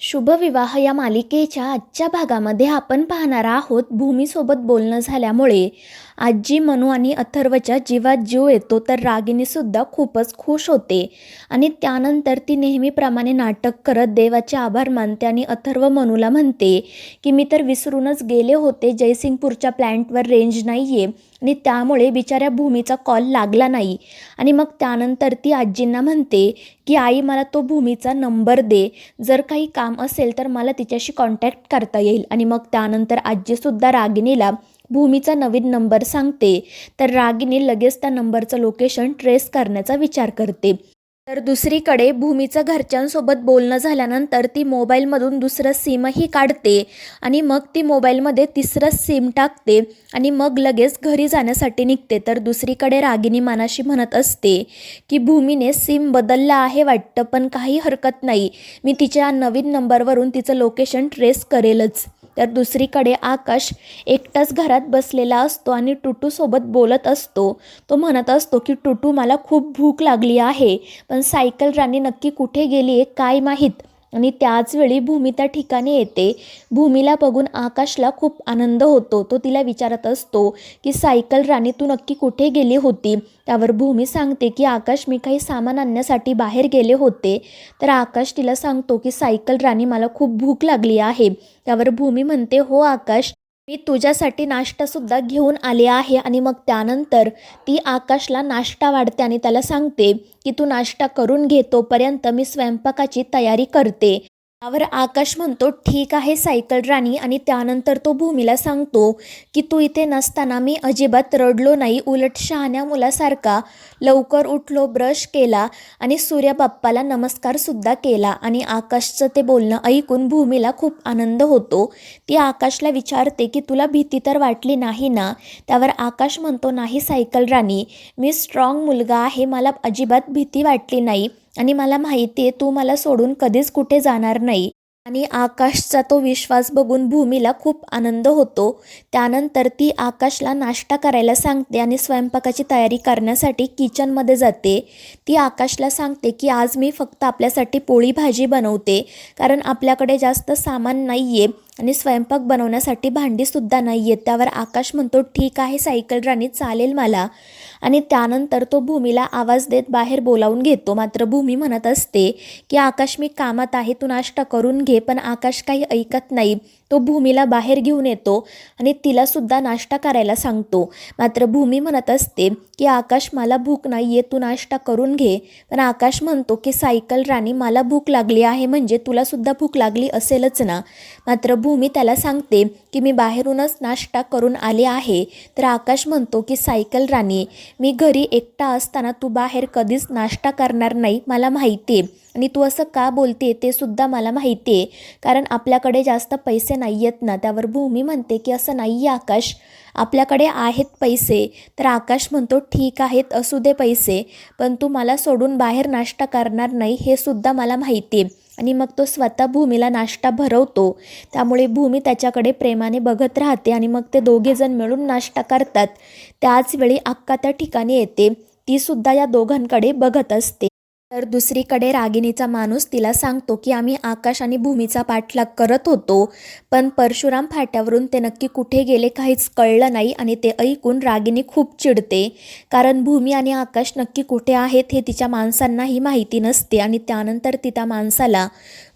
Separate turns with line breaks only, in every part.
शुभविवाह या मालिकेच्या आजच्या भागामध्ये आपण पाहणार आहोत. भूमीसोबत बोलणं झाल्यामुळे आजी मनू आणि अथर्वच्या जीवात जीव येतो तर रागिनीसुद्धा खूपच खुश होते. आणि त्यानंतर ती नेहमीप्रमाणे नाटक करत देवाचे आभार मानते आणि अथर्व मनूला म्हणते की मी तर विसरूनच गेले होते. जयसिंगपूरच्या प्लॅन्टवर रेंज नाही आहे आणि त्यामुळे बिचाऱ्या भूमीचा कॉल लागला नाही. आणि मग त्यानंतर ती आजींना म्हणते की आई मला तो भूमीचा नंबर दे. जर काही काम असेल तर मला तिच्याशी कॉन्टॅक्ट करता येईल. आणि मग त्यानंतर आजीसुद्धा रागिणीला भूमीचा नवीन नंबर सांगते. तर रागिनी लगेच त्या नंबरचं लोकेशन ट्रेस करण्याचा विचार करते. तर दुसरीकडे भूमीचं घरच्यांसोबत बोलणं झाल्यानंतर ती मोबाईलमधून दुसरं सिमही काढते आणि मग ती मोबाईलमध्ये तिसरं सिम टाकते आणि मग लगेच घरी जाण्यासाठी निघते. तर दुसरीकडे रागिनी मानाशी म्हणत असते की भूमीने सिम बदलला आहे वाटतं पण काही हरकत नाही. मी तिच्या नवीन नंबरवरून तिचं लोकेशन ट्रेस करेलच. तर दुसरीकडे आकाश एकटाच घरात बसलेला असतो आणि टुटूसोबत बोलत असतो. तो म्हणत असतो की टुटू मला खूप भूक लागली आहे पण सायकल राणी नक्की कुठे गेली आहे काय माहीत? आणि त्याचवेळी भूमी त्या ठिकाणी येते. भूमीला बघून आकाशला खूप आनंद होतो. तो तिला विचारत असतो की सायकल राणी तू नक्की कुठे गेली होती? त्यावर भूमी सांगते की आकाश मी काही सामान आणण्यासाठी बाहेर गेले होते. तर आकाश तिला सांगतो की सायकल राणी मला खूप भूक लागली आहे. त्यावर भूमी म्हणते हो आकाश मी तुझ्यासाठी नाश्तासुद्धा घेऊन आले आहे आणि मग त्यानंतर ती आकाशला नाश्ता वाढते आणि त्याला सांगते की तू नाश्ता करून घे तोपर्यंत मी स्वयंपाकाची तयारी करते. त्यावर आकाश म्हणतो ठीक आहे सायकल राणी. आणि त्यानंतर तो भूमीला सांगतो की तू इथे नसताना मी अजिबात रडलो नाही उलट शहाण्या मुलासारखा लवकर उठलो ब्रश केला आणि सूर्यबाप्पाला नमस्कारसुद्धा केला. आणि आकाशचं ते बोलणं ऐकून भूमीला खूप आनंद होतो. ती आकाशला विचारते की तुला भीती तर वाटली नाही ना? त्यावर आकाश म्हणतो नाही सायकल राणी. मी स्ट्रॉंग मुलगा आहे. मला अजिबात भीती वाटली नाही. आणि मला माहिती आहे तू मला सोडून कधीच कुठे जाणार नाही. आणि आकाशचा तो विश्वास बघून भूमीला खूप आनंद होतो. त्यानंतर ती आकाशला नाश्ता करायला सांगते आणि स्वयंपाकाची तयारी करण्यासाठी किचनमध्ये जाते. ती आकाशला सांगते की आज मी फक्त आपल्यासाठी पोळी भाजी बनवते कारण आपल्याकडे जास्त सामान नाही आहे आणि स्वयंपाक बनवण्यासाठी भांडीसुद्धा नाही आहेत त्यावर आकाश म्हणतो ठीक आहे सायकल राणी चालेल मला. आणि त्यानंतर तो भूमीला आवाज देत बाहेर बोलावून घेतो. मात्र भूमी म्हणत असते की आकाश मी कामात आहे तू नाश्ता करून घे पण आकाश काही ऐकत नाही. तो भूमीला बाहेर घेऊन येतो आणि तिलासुद्धा नाश्ता करायला सांगतो. मात्र भूमी म्हणत असते की आकाश मला भूक नाही आहे तू नाश्ता करून घे. पण आकाश म्हणतो की सायकल राणी मला भूक लागली आहे म्हणजे तुलासुद्धा भूक लागली असेलच ना. मात्र भूमी त्याला सांगते की मी बाहेरूनच नाश्ता करून आले आहे. तर आकाश म्हणतो की सायकल राणी मी घरी एकटा असताना तू बाहेर कधीच नाश्ता करणार नाही मला माहिती आहे आणि तू असं का बोलते ते सुद्धा मला माहिती आहे कारण आपल्याकडे जास्त पैसे नाही आहेत ना. त्यावर भूमी म्हणते की असं नाही आहे आकाश. आपल्याकडे आहेत पैसे. तर आकाश म्हणतो ठीक आहेत असू दे पैसे. पण तू मला सोडून बाहेर नाश्ता करणार नाही हे सुद्धा मला माहिती आहे आणि मग तो स्वतः भूमीला नाश्ता भरवतो. त्यामुळे भूमी त्याच्याकडे प्रेमाने बघत राहते आणि मग ते दोघेजण मिळून नाश्ता करतात. त्याचवेळी अक्का त्या ठिकाणी येते. तीसुद्धा या दोघांकडे बघत असते. तर दुसरीकडे रागिणीचा माणूस तिला सांगतो की आम्ही आकाश आणि भूमीचा पाठलाग करत होतो पण परशुराम फाट्यावरून ते नक्की कुठे गेले काहीच कळलं नाही आणि ते ऐकून रागिणी खूप चिडते. कारण भूमी आणि आकाश नक्की कुठे आहेत हे तिच्या माणसांनाही माहिती नसते आणि त्यानंतर ती त्या माणसाला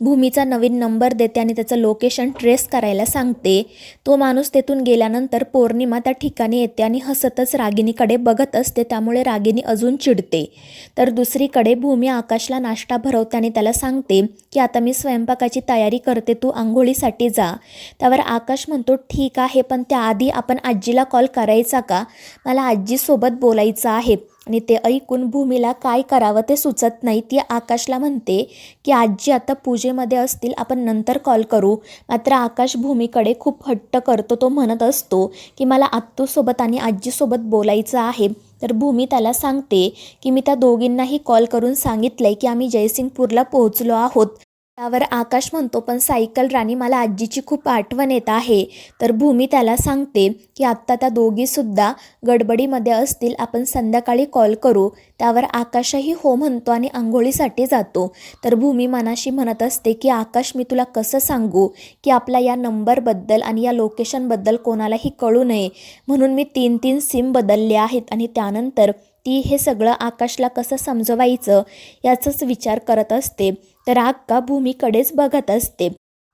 भूमीचा नवीन नंबर देते आणि त्याचं लोकेशन ट्रेस करायला सांगते. तो माणूस तेथून गेल्यानंतर पौर्णिमा त्या ठिकाणी येते आणि हसतच रागिणीकडे बघत असते त्यामुळे रागिणी अजून चिडते. तर दुसरीकडे भूमी मी आकाशला नाश्ता भरवते आणि त्याला सांगते की आता मी स्वयंपाकाची तयारी करते तू आंघोळीसाठी जा. त्यावर आकाश म्हणतो ठीक आहे पण त्याआधी आपण आजीला कॉल करायचा का? मला आजीसोबत बोलायचं आहे. आणि ते ऐकून भूमीला काय करावं ते सुचत नाही. ती आकाशला म्हणते की आजी आता पूजेमध्ये असतील आपण नंतर कॉल करू. मात्र आकाश भूमीकडे खूप हट्ट करतो तो म्हणत असतो की मला आत्तूसोबत आणि आजीसोबत बोलायचं आहे. तर भूमी त्याला सांगते की मी त्या दोघींनाही कॉल करून सांगितलं आहे की आम्ही जयसिंगपूरला पोहोचलो आहोत. त्यावर आकाश म्हणतो पण सायकल राणी मला आजीची खूप आठवण येत आहे. तर भूमी त्याला सांगते की आत्ता त्या दोघीसुद्धा गडबडीमध्ये असतील आपण संध्याकाळी कॉल करू. त्यावर आकाशही हो म्हणतो आणि आंघोळीसाठी जातो. तर भूमी मनाशी म्हणत असते की आकाश मी तुला कसं सांगू की आपला या नंबरबद्दल आणि या लोकेशनबद्दल कोणालाही कळू नये. म्हणून मी तीन तीन सिम बदलले आहेत आणि त्यानंतर ती हे सगळं आकाशला कसं समजवायचं याचाच विचार करत असते. तर अक्का भूमीकडेच बघत असते.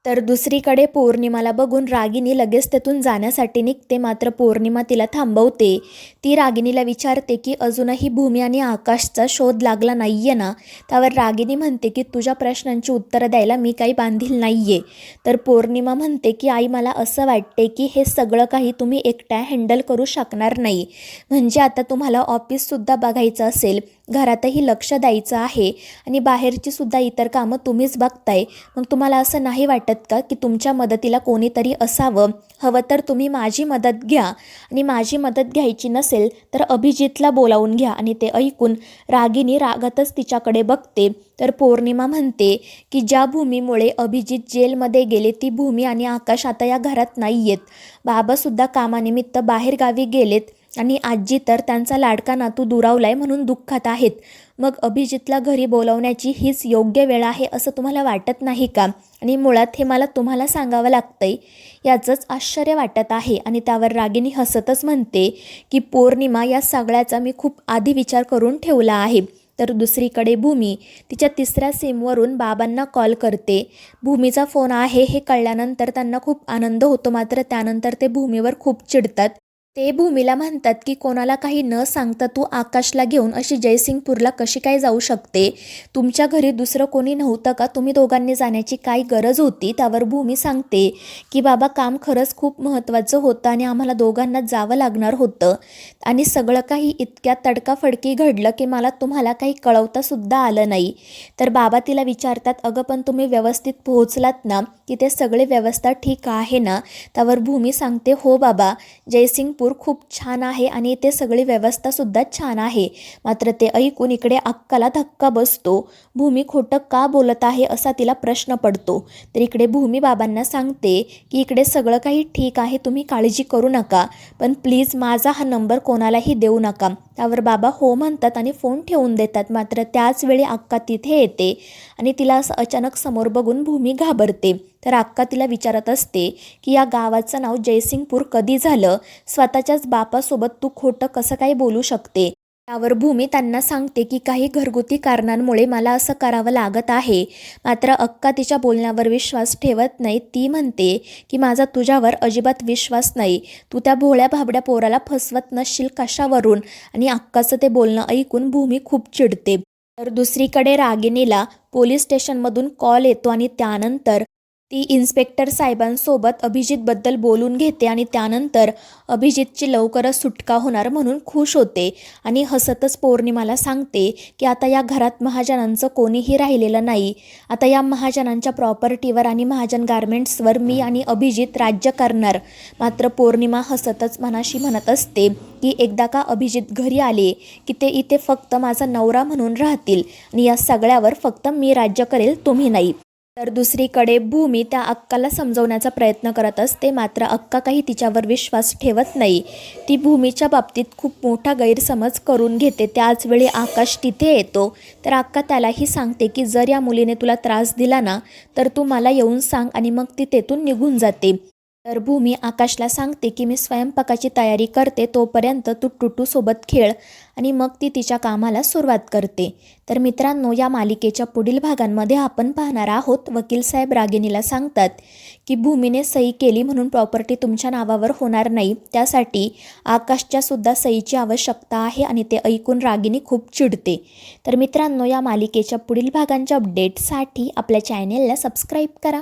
तर दुसरीकडे पौर्णिमाला बघून रागिनी लगेच तेथून जाण्यासाठी निघते. मात्र पौर्णिमा तिला थांबवते. ती रागिनीला विचारते की अजूनही भूमी आणि आकाशचा शोध लागला नाही आहे ना त्यावर रागिनी म्हणते की तुझ्या प्रश्नांची उत्तरं द्यायला मी काही बांधील नाही आहे तर पौर्णिमा म्हणते की आई मला असं वाटते की हे सगळं काही तुम्ही एकट्या हँडल करू शकणार नाही. म्हणजे आता तुम्हाला ऑफिससुद्धा बघायचं असेल. घरातही लक्ष द्यायचं आहे. आणि बाहेरची सुद्धा इतर कामं तुम्हीच बघताय. मग तुम्हाला असं नाही वाटत वाटत का की तुमच्या मदतीला कोणीतरी असावं? हवं तर तुम्ही माझी मदत घ्या. आणि माझी मदत घ्यायची नसेल तर अभिजितला बोलावून घ्या आणि ते ऐकून रागिनी रागातच तिच्याकडे बघते. तर पौर्णिमा म्हणते की ज्या भूमीमुळे अभिजित जेलमध्ये गेले ती भूमी आणि आकाश आता या घरात नाही आहेत बाबासुद्धा कामानिमित्त बाहेरगावी गेलेत. आणि आजी तर त्यांचा लाडका नातू दुरावलाय म्हणून दुःखात आहेत. मग अभिजितला घरी बोलावण्याची हीच योग्य वेळ आहे असं तुम्हाला वाटत नाही का? आणि मुळात हे मला तुम्हाला सांगावं लागतंय. याचंच आश्चर्य वाटत आहे आणि त्यावर रागिनी हसतच म्हणते की पौर्णिमा या सगळ्याचा मी खूप आधी विचार करून ठेवला आहे. तर दुसरीकडे भूमी तिच्या तिसऱ्या सिमवरून बाबांना कॉल करते. भूमीचा फोन आहे हे कळल्यानंतर त्यांना खूप आनंद होतो. मात्र त्यानंतर ते भूमीवर खूप चिडतात. ते भूमीला म्हणतात की कोणाला काही न सांगता तू आकाशला घेऊन अशी जयसिंगपूरला कशी काय जाऊ शकते? तुमच्या घरी दुसरं कोणी नव्हतं का? तुम्ही दोघांनी जाण्याची काय गरज होती? त्यावर भूमी सांगते की बाबा काम खरंच खूप महत्त्वाचं होतं आणि आम्हाला दोघांना जावं लागणार होतं. आणि सगळं काही इतक्या तडकाफडकी घडलं की मला तुम्हाला काही कळवतासुद्धा आलं नाही. तर बाबा तिला विचारतात अगं पण तुम्ही व्यवस्थित पोहोचलात ना? की ते सगळे व्यवस्था ठीक आहे ना? त्यावर भूमी सांगते हो बाबा. जयसिंगपूर खूप छान आहे आणि इथे सगळी व्यवस्थासुद्धा छान आहे. मात्र ते ऐकून इकडे अक्काला धक्का बसतो. भूमी खोटं का बोलत आहे असा तिला प्रश्न पडतो. तर इकडे भूमी बाबांना सांगते की इकडे सगळं काही ठीक आहे तुम्ही काळजी करू नका. पण प्लीज माझा हा नंबर कोणालाही देऊ नका. त्यावर बाबा हो म्हणतात आणि फोन ठेवून देतात. मात्र त्याच वेळी अक्का तिथे येते आणि तिला असं अचानक समोर बघून भूमी घाबरते. तर अक्का तिला विचारत असते की या गावाचं नाव जयसिंगपूर कधी झालं? स्वतःच्याच बापासोबत तू खोटं कसं काय बोलू शकते? त्यावर भूमी त्यांना सांगते की काही घरगुती कारणांमुळे मला असं करावं लागत आहे. मात्र अक्का तिच्या बोलण्यावर विश्वास ठेवत नाही. ती म्हणते की माझा तुझ्यावर अजिबात विश्वास नाही. तू त्या भोळ्या भाबड्या पोराला फसवत नसशील कशावरून? आणि अक्काचं ते बोलणं ऐकून भूमी खूप चिडते. तर दुसरीकडे रागिनीला पोलीस स्टेशनमधून कॉल येतो आणि त्यानंतर ती इन्स्पेक्टर साहेबांसोबत अभिजितबद्दल बोलून घेते आणि त्यानंतर अभिजितची लवकरच सुटका होणार म्हणून खुश होते आणि हसतच पौर्णिमाला सांगते की आता या घरात महाजनांचं कोणीही राहिलेलं नाही. आता या महाजनांच्या प्रॉपर्टीवर आणि महाजन गारमेंट्सवर मी आणि अभिजित राज्य करणार. मात्र पौर्णिमा हसतच मनाशी म्हणत असते की एकदा का अभिजित घरी आले की ते इथे फक्त माझा नवरा म्हणून राहतील आणि या सगळ्यावर फक्त मी राज्य करेल तुम्ही नाही. तर दुसरीकडे भूमी त्या अक्काला समजवण्याचा प्रयत्न करत असते मात्र अक्का काही तिच्यावर विश्वास ठेवत नाही. ती भूमीच्या बाबतीत खूप मोठा गैरसमज करून घेते. त्याच वेळी आकाश तिथे येतो. तर अक्का त्यालाही सांगते की जर या मुलीने तुला त्रास दिला ना तर तू मला येऊन सांग आणि मग ती तेथून निघून जाते. तर भूमी आकाशला सांगते की मी स्वयंपाकाची तयारी करते तोपर्यंत तू टुटूसोबत खेळ आणि मग ती तिच्या कामाला सुरुवात करते. तर मित्रांनो या मालिकेच्या पुढील भागांमध्ये आपण पाहणार आहोत. वकील साहेब रागिनीला सांगतात की भूमीने सही केली म्हणून प्रॉपर्टी तुमच्या नावावर होणार नाही. त्यासाठी आकाशच्या सुद्धा सहीची आवश्यकता आहे आणि ते ऐकून रागिनी खूप चिडते. तर मित्रांनो या मालिकेच्या पुढील भागांच्या अपडेटसाठी आपल्या चॅनेलला सबस्क्राईब करा.